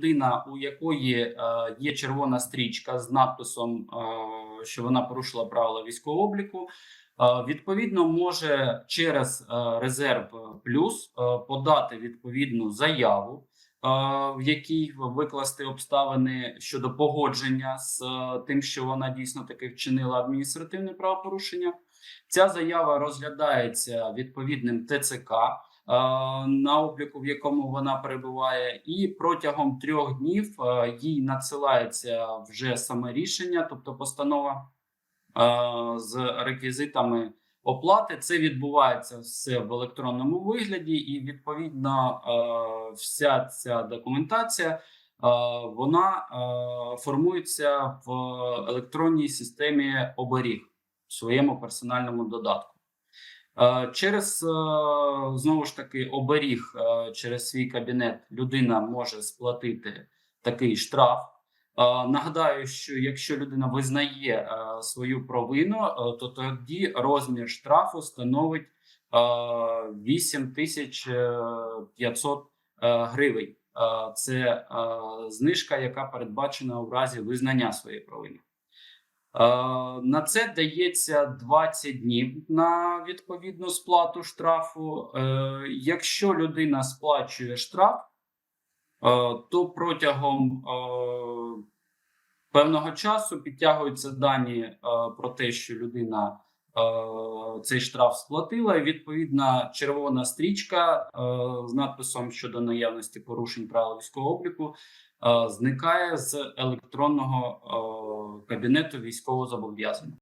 людина, у якої е, є червона стрічка з надписом, е, що вона порушила правила військового обліку, е, відповідно може через резерв плюс подати відповідну заяву, в якій викласти обставини щодо погодження з тим, що вона дійсно таки вчинила адміністративне правопорушення. Ця заява розглядається відповідним ТЦК на обліку, в якому вона перебуває, і протягом трьох днів е, їй надсилається вже саме рішення, тобто постанова е, з реквізитами оплати. Це відбувається все в електронному вигляді, і відповідно е, вся ця документація. е, Вона е, формується в електронній системі оберіг в своєму персональному додатку. Е, Через е, знову ж таки оберіг е, через свій кабінет людина може сплатити такий штраф. Нагадаю, що якщо людина визнає свою провину, то тоді розмір штрафу становить е, 8500 е, гривень. Це знижка, яка передбачена у разі визнання своєї провини. Е, На це дається 20 днів на відповідну сплату штрафу. Е, Якщо людина сплачує штраф, е, то протягом певного часу підтягуються дані про те, що людина цей штраф сплатила, і відповідна червона стрічка е, з надписом щодо наявності порушень правил військового обліку е, зникає з електронного кабінету кабінету військовозобов'язаних.